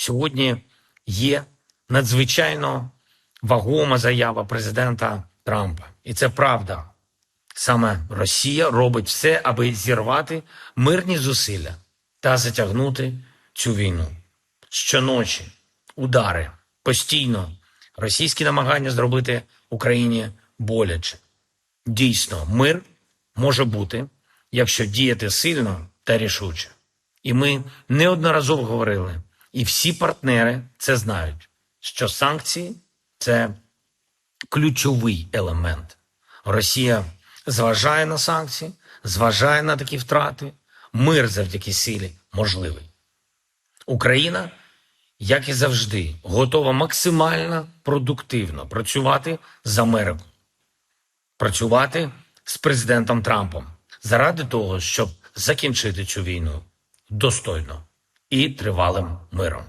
сьогодні є надзвичайно вагома заява президента Трампа. І це правда. Саме Росія робить все, аби зірвати мирні зусилля та затягнути цю війну. Щоночі удари постійно російські намагання зробити Україні боляче. Дійсно, мир може бути, якщо діяти сильно та рішуче. І ми неодноразово говорили, і всі партнери це знають, що санкції це ключовий елемент. Росія зважає на санкції, зважає на такі втрати. Мир завдяки силі можливий. Україна, як і завжди, готова максимально продуктивно працювати з Америкою, працювати з президентом Трампом заради того, щоб закінчити цю війну достойно і тривалим миром.